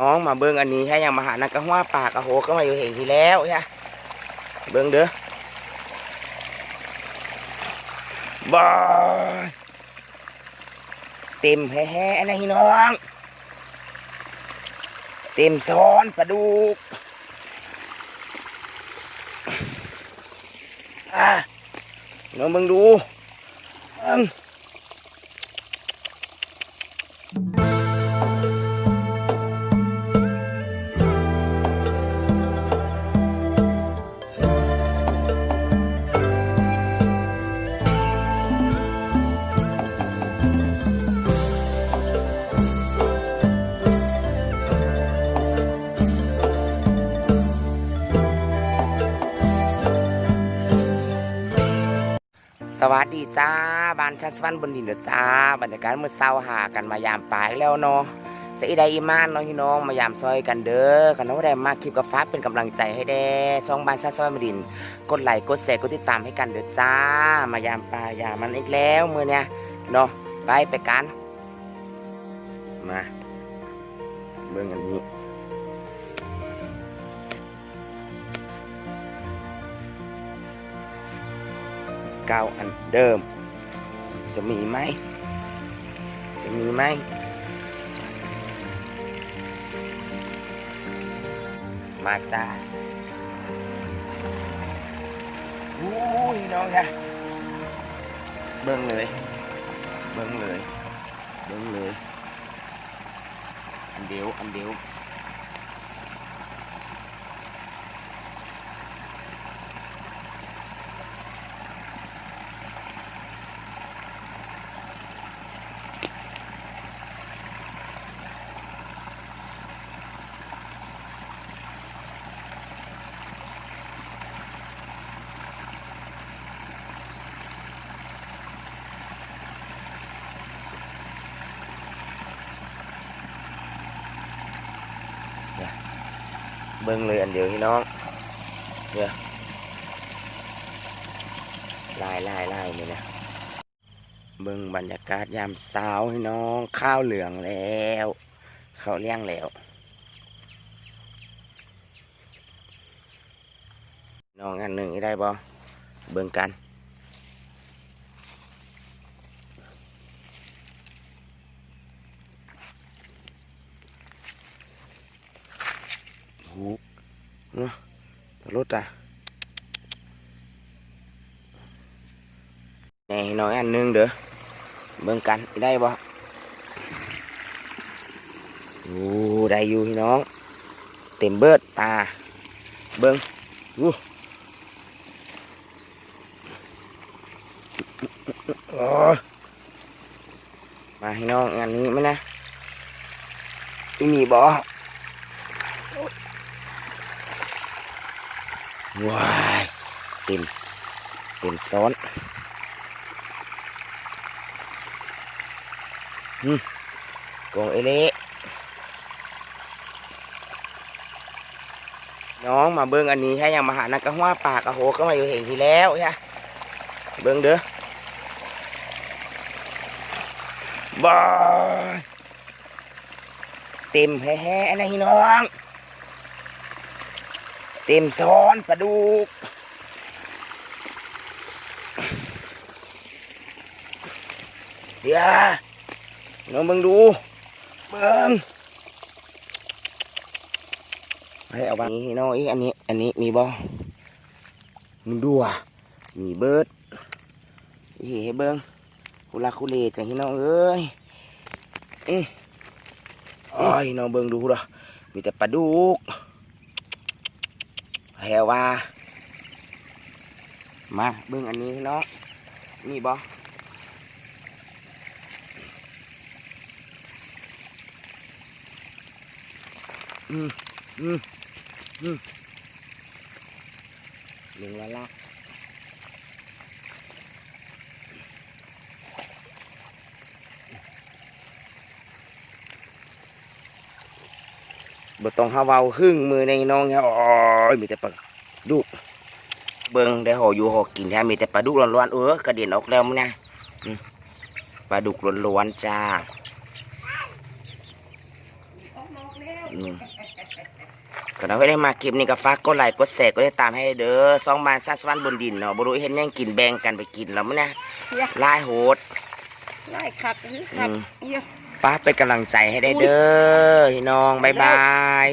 น้องมาเบิ้งอันนี้ให้ยังมาหานักกระหัวปากกระโหก็มาอยู่เห็นทีแล้วใช่เบิ้งเด้อบอยเต็มแฮ่ๆนะพี่น้อง เต็มซ้อนปลาดุกอะน้องเบิ่งดูเอิ่ง สวัสดีจ้าบ้านชั้นสวรรค์บนดินเด้อจ้าบรรยากาศเมื่อเช้าหากันมายามปลายแล้วเนาะจะอีใดอีมานเนาะพี่น้องมายามซอยกันเด้อกันน้องได้มาคลิปกับฟ้าเป็นกำลังใจให้แด่ช่องบ้านชั้นสวรรค์บนดิน กดไลค์กดแชร์กดติดตามให้กันเด้อจ้ามายามปลายยามมันอีกแล้วมือเนี้ยเนาะไปไปกันมาเบิ่งอันนี้ เก้าอันเดิม จะมีไหม จะมีไหม มาจ้าอู้ยน้องค่ะเบิ้งเลย เบิ้งเลย เบิ้งเลย อันเดียว อันเดียว บิ้งเลยอันเดียวพี่น้องเนี่ยลายลายลายเลยนะเบิ้งบรรยากาศยามเช้าพี่น้องข้าวเหลืองแล้วข้าวเลี้ยงแล้วน้องอันหนึ่งได้บ่เบิ่งกัน หูเนาะ รถอะแหน่น้อยอันนึงเด้อเบิ่งกันได้บ่โอ้ได้อยู่พี่น้อง เต็มเบิดปลาเบิ่งอู้อ้ยมาพี่น้องงานนี้ไหมนะอีมีบ่ ว้ายเต็มเต็มซ้อนอืมกองเอเละน้องมาเบิ้งอันนี้ให้ยังมาหานักกระหัวปากกระโหก็มาอยู่เห็นทีแล้วใช่เบิ้งเด้อบายเต็มแฮ่ๆนะพี่น้อง เต็มซ้อนปลาดุกเดี๋ยวน้องเบิ่งดู เบิ่งให้เอาไปนี่น้องอีอันนี้ อันนี้มีบ่มึงดูอะมีเบิดอีให้เบิ่งคุลาคุเลจังที่น้องเอ้ยอืออ้อยน้องเบิ่งดูด้อมีแต่ปลาดุก แฮว่า มาเบื้องอันนี้เนาะนี่บออืมอืมอืมลงละละ บ่ต้องฮาว้าหึ่งมือในน้องเงี้ยโอ้ยมีแต่ปลาดุกเบิงได้ห่ออยู่ห่อกินแท้มีแต่ปลาดุกล้วนๆเออกระเด็นออกแล้วมั้งนะปลาดุกล้วนๆจ้าก็น้องได้มาคลิปนี้ก็ฝากกดไลค์กดแชร์กดติดตามให้เด้อสองบานซัสวันบนดินเนาะบ่รู้เห็นยังกินแบ่งกันไปกินแล้วมั้งนะล่โหดไล่ยคักหรือคักเยอะ ป้าเป็นกำลังใจให้ได้เด้อพี่น้อง บ๊ายบาย